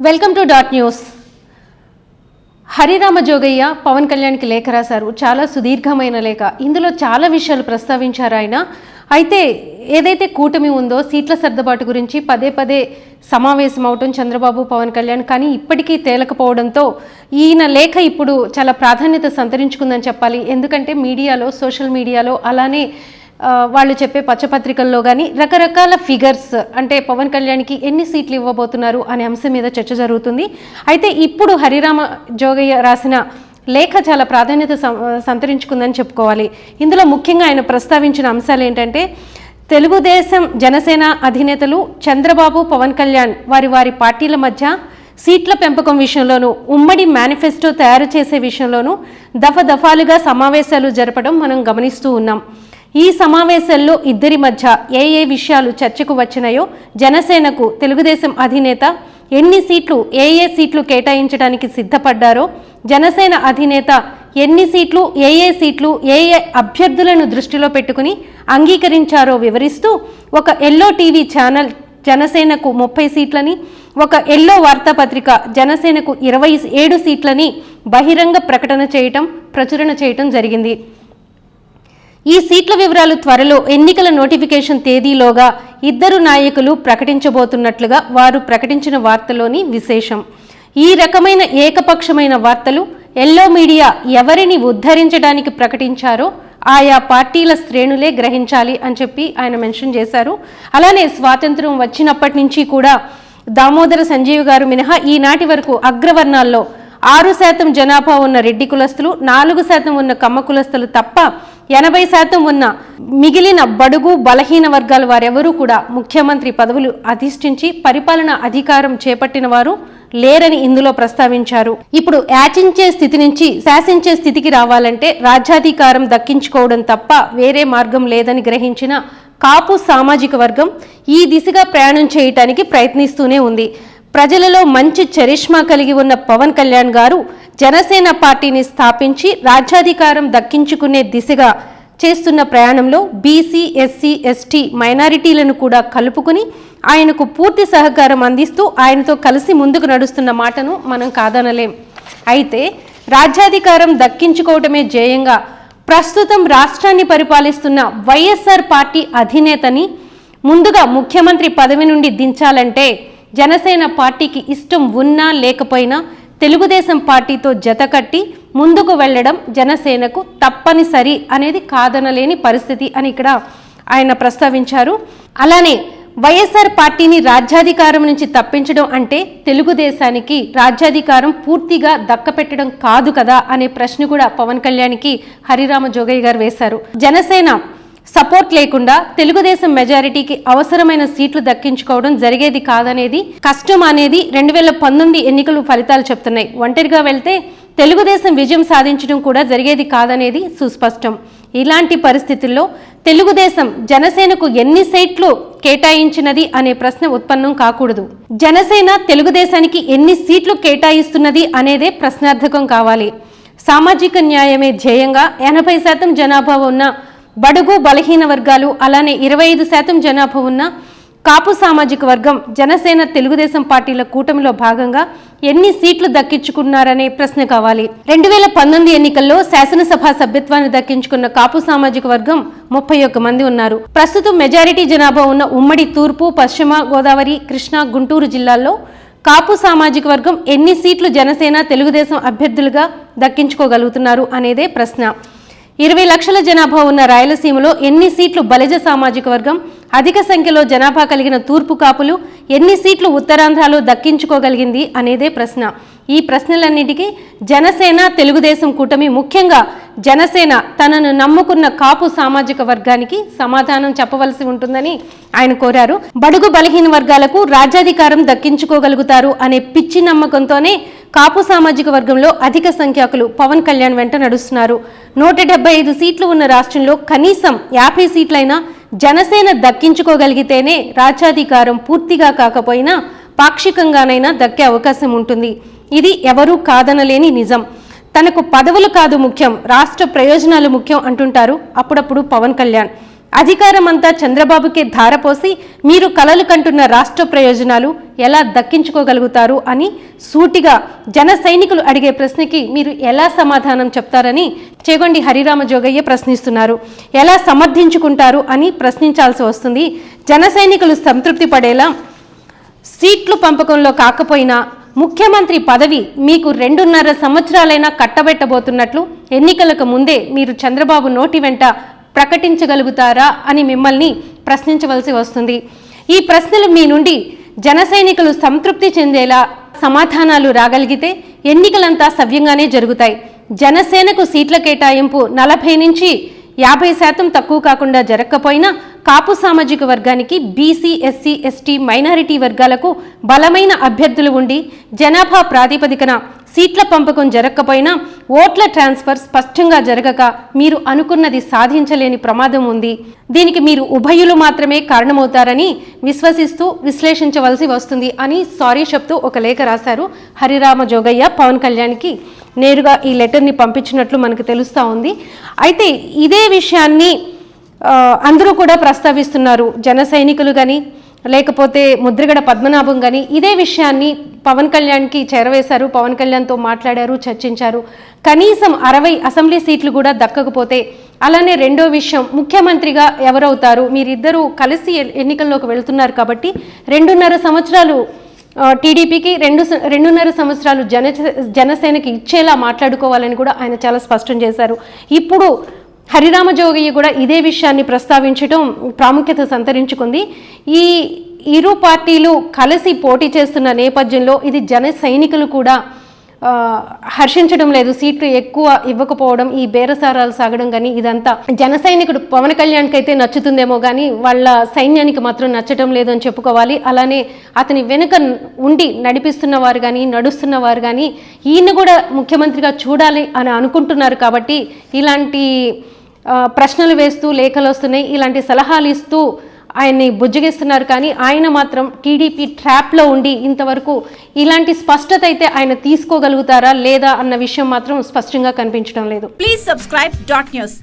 Welcome to dot news Hariram Jogaiah Pawan కళ్యాణ్కి లేఖ రాశారు. చాలా సుదీర్ఘమైన లేఖ. ఇందులో చాలా విషయాలు ప్రస్తావించారు ఆయన. అయితే ఏదైతే కూటమి ఉందో సీట్ల సర్దుబాటు గురించి పదే పదే సమావేశం అవటం చంద్రబాబు పవన్ కళ్యాణ్ కానీ ఇప్పటికీ తేలకపోవడంతో ఈయన లేఖ ఇప్పుడు చాలా ప్రాధాన్యత సంతరించుకుందని చెప్పాలి. ఎందుకంటే మీడియాలో సోషల్ మీడియాలో అలానే వాళ్ళు చెప్పే పచ్చపత్రికల్లో కానీ రకరకాల ఫిగర్స్ అంటే పవన్ కళ్యాణ్కి ఎన్ని సీట్లు ఇవ్వబోతున్నారు అనే అంశం మీద చర్చ జరుగుతుంది. అయితే ఇప్పుడు హరిరామ జోగయ్య రాసిన లేఖ చాలా ప్రాధాన్యత సంతరించుకుందని చెప్పుకోవాలి. ఇందులో ముఖ్యంగా ఆయన ప్రస్తావించిన అంశాలు ఏంటంటే తెలుగుదేశం జనసేన అధినేతలు చంద్రబాబు పవన్ కళ్యాణ్ వారి వారి పార్టీల మధ్య సీట్ల పెంపకం విషయంలోనూ ఉమ్మడి మేనిఫెస్టో తయారు చేసే విషయంలోనూ దఫ దఫాలుగా సమావేశాలు జరపడం మనం గమనిస్తూ ఉన్నాం. ఈ సమావేశాల్లో ఇద్దరి మధ్య ఏ ఏ విషయాలు చర్చకు వచ్చినాయో జనసేనకు తెలుగుదేశం అధినేత ఎన్ని సీట్లు ఏ ఏ సీట్లు కేటాయించడానికి సిద్ధపడ్డారో జనసేన అధినేత ఎన్ని సీట్లు ఏ ఏ సీట్లు ఏ ఏ అభ్యర్థులను దృష్టిలో పెట్టుకుని అంగీకరించారో వివరిస్తూ ఒక ఎల్లో టీవీ ఛానల్ జనసేనకు ముప్పై సీట్లని ఒక ఎల్లో వార్తాపత్రిక జనసేనకు ఇరవై ఏడు సీట్లని బహిరంగ ప్రకటన చేయటం ప్రచురణ చేయటం జరిగింది. ఈ సీట్ల వివరాలు త్వరలో ఎన్నికల నోటిఫికేషన్ తేదీలోగా ఇద్దరు నాయకులు ప్రకటించబోతున్నట్లుగా వారు ప్రకటించిన వార్తలోని విశేషం. ఈ రకమైన ఏకపక్షమైన వార్తలు ఎల్లో మీడియా ఎవరిని ఉద్ధరించడానికి ప్రకటించారో ఆయా పార్టీల శ్రేణులే గ్రహించాలి అని చెప్పి ఆయన మెన్షన్ చేశారు. అలానే స్వాతంత్రం వచ్చినప్పటి నుంచి కూడా దామోదర సంజీవ్ గారు మినహా ఈనాటి వరకు అగ్రవర్ణాల్లో ఆరు శాతం జనాభా ఉన్న రెడ్డి కులస్తులు నాలుగు శాతం ఉన్న కమ్మ కులస్తులు తప్ప ఎనభై శాతం ఉన్న మిగిలిన బడుగు బలహీన వర్గాల వారెవరూ కూడా ముఖ్యమంత్రి పదవులు అధిష్ఠించి పరిపాలన అధికారం చేపట్టిన వారు లేరని ఇందులో ప్రస్తావించారు. ఇప్పుడు యాచించే స్థితి నుంచి శాసించే స్థితికి రావాలంటే రాజ్యాధికారం దక్కించుకోవడం తప్ప వేరే మార్గం లేదని గ్రహించిన కాపు సామాజిక వర్గం ఈ దిశగా ప్రయాణం చేయటానికి ప్రయత్నిస్తూనే ఉంది. ప్రజలలో మంచి చరిష్మా కలిగి ఉన్న పవన్ కళ్యాణ్ గారు జనసేన పార్టీని స్థాపించి రాజ్యాధికారం దక్కించుకునే దిశగా చేస్తున్న ప్రయాణంలో బీసీ ఎస్సీ ఎస్టీ మైనారిటీలను కూడా కలుపుకుని ఆయనకు పూర్తి సహకారం అందిస్తూ ఆయనతో కలిసి ముందుకు నడుస్తున్న మాటను మనం కాదనలేం. అయితే రాజ్యాధికారం దక్కించుకోవటమే జేయంగా ప్రస్తుతం రాష్ట్రాన్ని పరిపాలిస్తున్న వైఎస్ఆర్ పార్టీ అధినేతని ముందుగా ముఖ్యమంత్రి పదవి నుండి దించాలంటే జనసేన పార్టీకి ఇష్టం ఉన్నా లేకపోయినా తెలుగుదేశం పార్టీతో జతకట్టి ముందుకు వెళ్ళడం జనసేనకు తప్పనిసరి అనేది కాదనలేని పరిస్థితి అని ఇక్కడ ఆయన ప్రస్తావించారు. అలానే వైఎస్ఆర్ పార్టీని రాజ్యాధికారం నుంచి తప్పించడం అంటే తెలుగుదేశానికి రాజ్యాధికారం పూర్తిగా దక్కపెట్టడం కాదు కదా అనే ప్రశ్న కూడా పవన్ కళ్యాణ్కి హరిరామ జోగయ్య గారు వేశారు. జనసేన సపోర్ట్ లేకుండా తెలుగుదేశం మెజారిటీకి అవసరమైన సీట్లు దక్కించుకోవడం జరిగేది కాదనేది కష్టం అనేది రెండు వేల పంతొమ్మిది ఎన్నికలు ఫలితాలు చెప్తున్నాయి. ఒంటరిగా వెళ్తే తెలుగుదేశం విజయం సాధించడం కూడా జరిగేది కాదనేది సుస్పష్టం. ఇలాంటి పరిస్థితుల్లో తెలుగుదేశం జనసేనకు ఎన్ని సీట్లు కేటాయించినది అనే ప్రశ్న ఉత్పన్నం కాకూడదు. జనసేన తెలుగుదేశానికి ఎన్ని సీట్లు కేటాయిస్తున్నది అనేదే ప్రశ్నార్థకం కావాలి. సామాజిక న్యాయమే ధ్యేయంగా ఎనభై శాతం జనాభా ఉన్న బడుగు బలహీన వర్గాలు అలానే ఇరవై ఐదు శాతం జనాభా ఉన్న కాపు సామాజిక వర్గం జనసేన తెలుగుదేశం పార్టీల కూటమిలో భాగంగా ఎన్ని సీట్లు దక్కించుకున్నారనే ప్రశ్న కావాలి. రెండు వేల పంతొమ్మిది ఎన్నికల్లో శాసనసభ సభ్యత్వాన్ని దక్కించుకున్న కాపు సామాజిక వర్గం ముప్పై ఒక్క మంది ఉన్నారు. ప్రస్తుతం మెజారిటీ జనాభా ఉన్న ఉమ్మడి తూర్పు పశ్చిమ గోదావరి కృష్ణా గుంటూరు జిల్లాల్లో కాపు సామాజిక వర్గం ఎన్ని సీట్లు జనసేన తెలుగుదేశం అభ్యర్థులుగా దక్కించుకోగలుగుతున్నారు అనేదే ప్రశ్న. ఇరవై లక్షల జనాభా ఉన్న రాయలసీమలో ఎన్ని సీట్లు బలిజ సామాజిక వర్గం అధిక సంఖ్యలో జనాభా కలిగిన తూర్పు కాపులు ఎన్ని సీట్లు ఉత్తరాంధ్రలో దక్కించుకోగలిగింది అనేదే ప్రశ్న. ఈ ప్రశ్నలన్నిటికీ జనసేన తెలుగుదేశం కూటమి ముఖ్యంగా జనసేన తనను నమ్ముకున్న కాపు సామాజిక వర్గానికి సమాధానం చెప్పవలసి ఉంటుందని ఆయన కోరారు. బడుగు బలహీన వర్గాలకు రాజ్యాధికారం దక్కించుకోగలుగుతారు అనే పిచ్చి నమ్మకంతోనే కాపు సామాజిక వర్గంలో అధిక సంఖ్యాకులు పవన్ కళ్యాణ్ వెంట నడుస్తున్నారు. నూట డెబ్బై ఐదు సీట్లు ఉన్న రాష్ట్రంలో కనీసం యాభై సీట్లైనా జనసేన దక్కించుకోగలిగితేనే రాజ్యాధికారం పూర్తిగా కాకపోయినా పాక్షికంగానైనా దక్కే అవకాశం ఉంటుంది. ఇది ఎవరూ కాదనలేని నిజం. తనకు పదవులు కాదు ముఖ్యం రాష్ట్ర ప్రయోజనాలు ముఖ్యం అంటుంటారు అప్పుడప్పుడు పవన్ కళ్యాణ్. అధికారమంతా చంద్రబాబుకే ధారపోసి మీరు కలలు కంటున్న రాష్ట్ర ప్రయోజనాలు ఎలా దక్కించుకోగలుగుతారు అని సూటిగా జన సైనికులు అడిగే ప్రశ్నకి మీరు ఎలా సమాధానం చెప్తారని చేగొండి హరిరామ జోగయ్య ప్రశ్నిస్తున్నారు. ఎలా సమర్థించుకుంటారు అని ప్రశ్నించాల్సి వస్తుంది. జన సైనికులు సంతృప్తి పడేలా సీట్లు పంపకంలో కాకపోయినా ముఖ్యమంత్రి పదవి మీకు రెండున్నర సంవత్సరాలైనా కట్టబెట్టబోతున్నట్లు ఎన్నికలకు ముందే మీరు చంద్రబాబు నోటి వెంట ప్రకటించగలుగుతారా అని మిమ్మల్ని ప్రశ్నించవలసి వస్తుంది. ఈ ప్రశ్నలు మీ నుండి జన సైనికులు సంతృప్తి చెందేలా సమాధానాలు రాగలిగితే ఎన్నికలంతా సవ్యంగానే జరుగుతాయి. జనసేనకు సీట్ల కేటాయింపు నలభై నుంచి యాభై శాతం తక్కువ కాకుండా జరగకపోయినా కాపు సామాజిక వర్గానికి బీసీ ఎస్సీ ఎస్టీ మైనారిటీ వర్గాలకు బలమైన అభ్యర్థులు ఉండి జనాభా ప్రాతిపదికన సీట్ల పంపకం జరగకపోయినా ఓట్ల ట్రాన్స్ఫర్ స్పష్టంగా జరగక మీరు అనుకున్నది సాధించలేని ప్రమాదం ఉంది. దీనికి మీరు ఉభయులు మాత్రమే కారణమవుతారని విశ్వసిస్తూ విశ్లేషించవలసి వస్తుంది అని సారీ చెప్తూ ఒక లేఖ రాశారు హరిరామ జోగయ్య పవన్ కళ్యాణ్కి. నేరుగా ఈ లెటర్ని పంపించినట్లు మనకు తెలుస్తూ ఉంది. అయితే ఇదే విషయాన్ని అందరూ కూడా ప్రస్తావిస్తున్నారు. జన సైనికులు కానీ లేకపోతే ముద్రగడ పద్మనాభం కానీ ఇదే విషయాన్ని పవన్ కళ్యాణ్కి చేరవేశారు. పవన్ కళ్యాణ్తో మాట్లాడారు చర్చించారు. కనీసం అరవై అసెంబ్లీ సీట్లు కూడా దక్కకపోతే అలానే రెండో విషయం ముఖ్యమంత్రిగా ఎవరవుతారు? మీరిద్దరూ కలిసి ఎన్నికల్లోకి వెళ్తున్నారు కాబట్టి రెండున్నర సంవత్సరాలు టీడీపీకి రెండు స- రెండున్నర సంవత్సరాలు జన జనసేనకి ఇచ్చేలా మాట్లాడుకోవాలని కూడా ఆయన చాలా స్పష్టం చేశారు. ఇప్పుడు హరిరామ జోగయ్య కూడా ఇదే విషయాన్ని ప్రస్తావించడం ప్రాముఖ్యత సంతరించుకుంది. ఈ ఇరు పార్టీలు కలిసి పోటీ చేస్తున్న నేపథ్యంలో ఇది జన సైనికులు కూడా హర్షించడం లేదు. సీట్లు ఎక్కువ ఇవ్వకపోవడం ఈ బేరసారాలు సాగడం కానీ ఇదంతా జన సైనికుడు పవన్ కళ్యాణ్కి అయితే నచ్చుతుందేమో కానీ వాళ్ళ సైన్యానికి మాత్రం నచ్చటం లేదు అని చెప్పుకోవాలి. అలానే అతని వెనుక ఉండి నడిపిస్తున్న వారు కానీ నడుస్తున్న వారు కానీ ఈయన కూడా ముఖ్యమంత్రిగా చూడాలి అని అనుకుంటున్నారు కాబట్టి ఇలాంటి ప్రశ్నలు వేస్తూ లేఖలు వస్తున్నాయి. ఇలాంటి సలహాలు ఇస్తూ ఆయన్ని బుజ్జగిస్తున్నారు కానీ ఆయన మాత్రం టీడీపీ ట్రాప్లో ఉండి ఇంతవరకు ఇలాంటి స్పష్టత అయితే ఆయన తీసుకోగలుగుతారా లేదా అన్న విషయం మాత్రం స్పష్టంగా కనిపించడం లేదు. Please subscribe dot news